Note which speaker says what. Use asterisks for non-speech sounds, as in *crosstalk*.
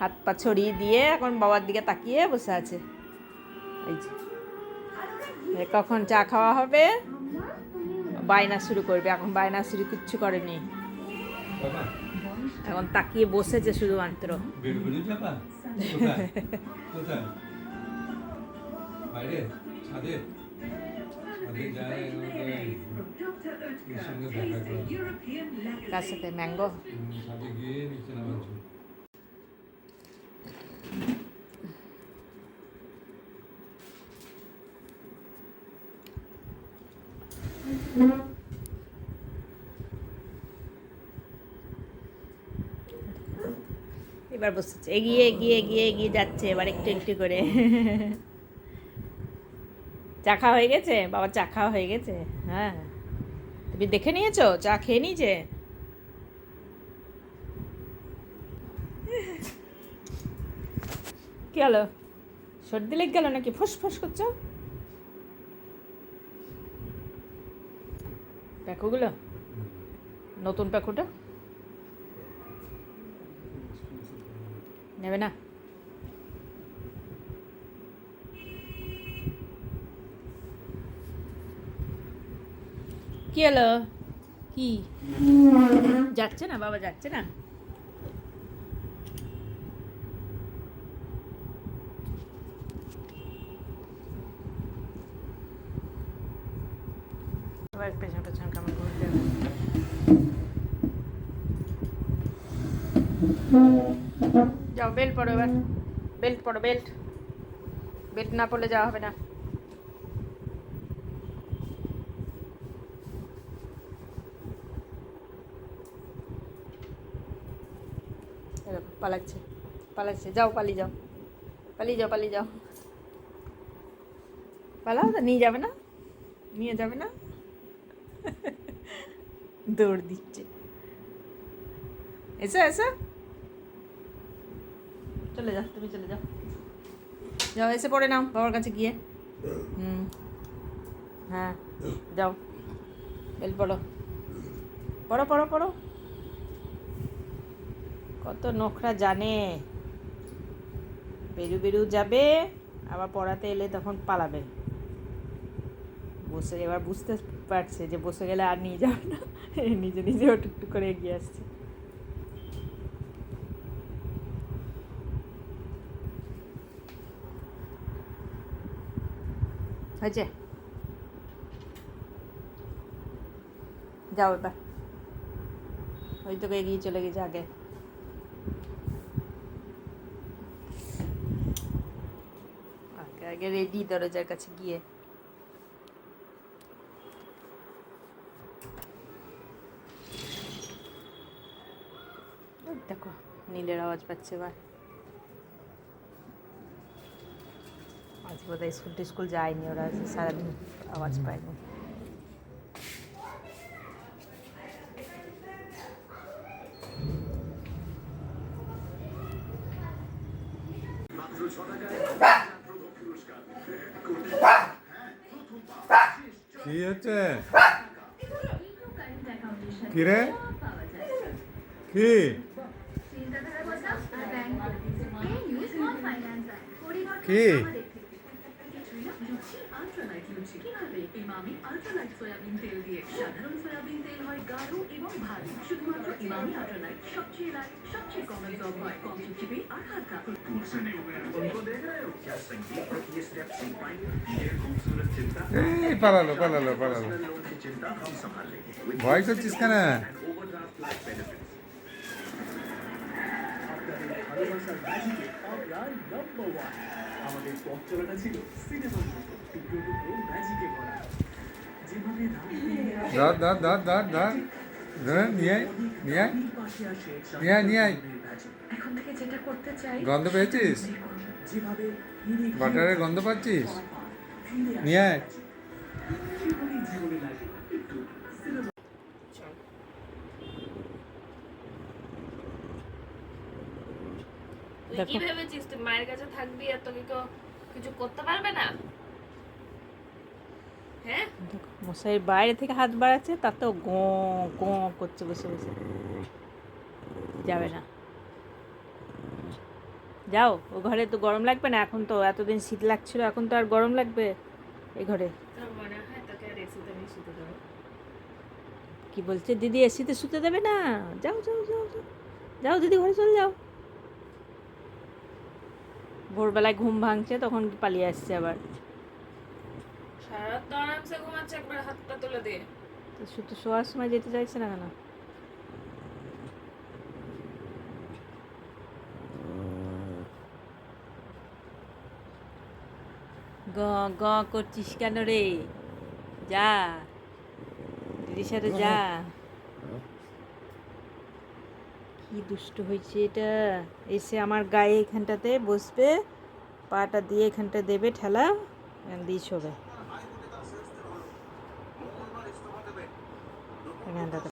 Speaker 1: হাত পা ছড়িয়ে দিয়ে এখন বাবার দিকে তাকিয়ে বসে আছে। এই যে। কখন চা খাওয়া হবে? বায়না শুরু করবে। এখন বায়না শুরু কিচ্ছু করেনি। এখন তাকিয়ে বসেছে শুধুমাত্র।
Speaker 2: বেডগুলি চাপা? কোথায় কোথায় বাইরে ছাদে ছাদে যায় আমাদের এর সঙ্গে দেখা করে
Speaker 1: কার সাথে ম্যাঙ্গো
Speaker 2: হুম, ছাদে গিয়ে নিচে নামাচ্ছি
Speaker 1: এবার বসেছে। এগিয়ে এগিয়ে এগিয়ে এগিয়ে যাচ্ছে। এবার একটু একটু করে। চা খাওয়া হয়ে গেছে? বাবা, চা খাওয়া হয়ে গেছে? হ্যাঁ। তুমি দেখে নিয়েছো? চা খেয়ে নিয়েছে? কি হলো? সর্দি লেগে গেল নাকি? ফুস ফুস করছ? প্যাকুগুলো নতুন প্যাকোটা নেবে না? কি হলো? কি? যাচ্ছে না? বাবা যাচ্ছে না? এবার পেছন পেছন কেমন ঘুরতে যাও বেল্ট পরো এবার। বেল্ট পরো বেল্ট বেল্ট না পরলে যাওয়া হবে না। পালাচ্ছে পালাচ্ছে। যাও, পালিয়ে যাও। পালিয়ে যাও পালিয়ে যাও। পালাও তো, নিয়ে যাবে না? নিয়ে যাবে না? দৌড় দিচ্ছে। এসো এসো। চলে যাও তুমি চলে যাও। যাও এসে পড়ে নাও বাবার কাছে গিয়ে। হুম। হ্যাঁ যাও। বেল পড়ো। পড়ো পড়ো পড়ো। কত নোখরা জানে। বেরু বেরু যাবে আবার পড়াতে এলে তখন পালাবে। বসে, এবার বুঝতে পারছে যে বসে গেলে আর নিয়ে যাবে না। *laughs* নিজে নিজেও টুকটুক করে এগিয়ে আসছে। হয়েছে? যাও এবার। ওই তোকে এগিয়ে চলে গেছে আগে। আগে আগে রেডি দরজার কাছে গিয়ে। দেখো নীলের আওয়াজ পাচ্ছে এবার আজ বোধহয় স্কুল টিস্কুল যায়নি ওরা সারাদিন আওয়াজ পায়নি।
Speaker 2: কি হচ্ছে? কি রে? কি? কি?
Speaker 3: ইমামি আল্ট্রালাইট সয়াবিন তেল দিয়ে সাধারণ সয়াবিন
Speaker 2: পালালো পালালো পালালো। ভয় করছিস কেন?
Speaker 4: ওভারড্রাফট লাইফ আমরা নাম্বার ওয়ান আমাদের পথ চলাটা ছিল সিনেমার মতো টুকরো টুকরো ম্যাজিকে ভরা। যেভাবে পেরিয়ে
Speaker 2: ধর ধর ধর ধর ধর নিয়ে আয়।
Speaker 4: বাড়ির পাশে আসে
Speaker 2: নিয়ে আয়, নিয়ে আয়।
Speaker 4: শান্তির magic।
Speaker 3: এখন থেকে যেটা করতে চাই
Speaker 2: গন্ধ পেয়েছিস
Speaker 4: যেভাবে ফিরে ফিরে
Speaker 2: বাটারের গন্ধ পাচ্ছিস
Speaker 4: বারবার ফিরে আসে
Speaker 2: নিয়ে আয়।
Speaker 4: magic। সেগুলোই জীবনে লাগে একটু সিনেমা
Speaker 5: তুই
Speaker 1: দেখো।
Speaker 5: কি ভেবেছিস? তুই মায়ের কাছে থাকবি আর তোকে কেউ কিছু করতে পারবে না? হ্যাঁ?
Speaker 1: দেখো, বাইরে থেকে হাত বাড়াচ্ছে তাতেও গো গো করছে বসে বসে। যাবে না। যাও ও ঘরে তো গরম লাগবে না এখন তো এতদিন শীত লাগছিল এখন তো আর গরম লাগবে এই ঘরে। কি বলছে? দিদি এসিতে শুতে দেবে না। যাও যাও যাও যাও। যাও দিদি ঘরে চলে যাও। ভোরবেলায় ঘুম ভাঙছে তখন পালিয়ে আসছে আবার।
Speaker 5: সারা তো আরামসে ঘুমাচ্ছে একবার হাতটা তুলে দিয়ে।
Speaker 1: তো শুধু শোয়ার সময় যেতে চাইছে না কেন? গ গ করছিস কেন রে? যা। দিদির সাথে যা। কি দুষ্ট হয়েছে এটা? এসে আমার গায়ে এখানটাতে বসবে পাটা দিয়ে এখানটা দেবে ঠেলা দিয়ে ছবে এখানটাতে।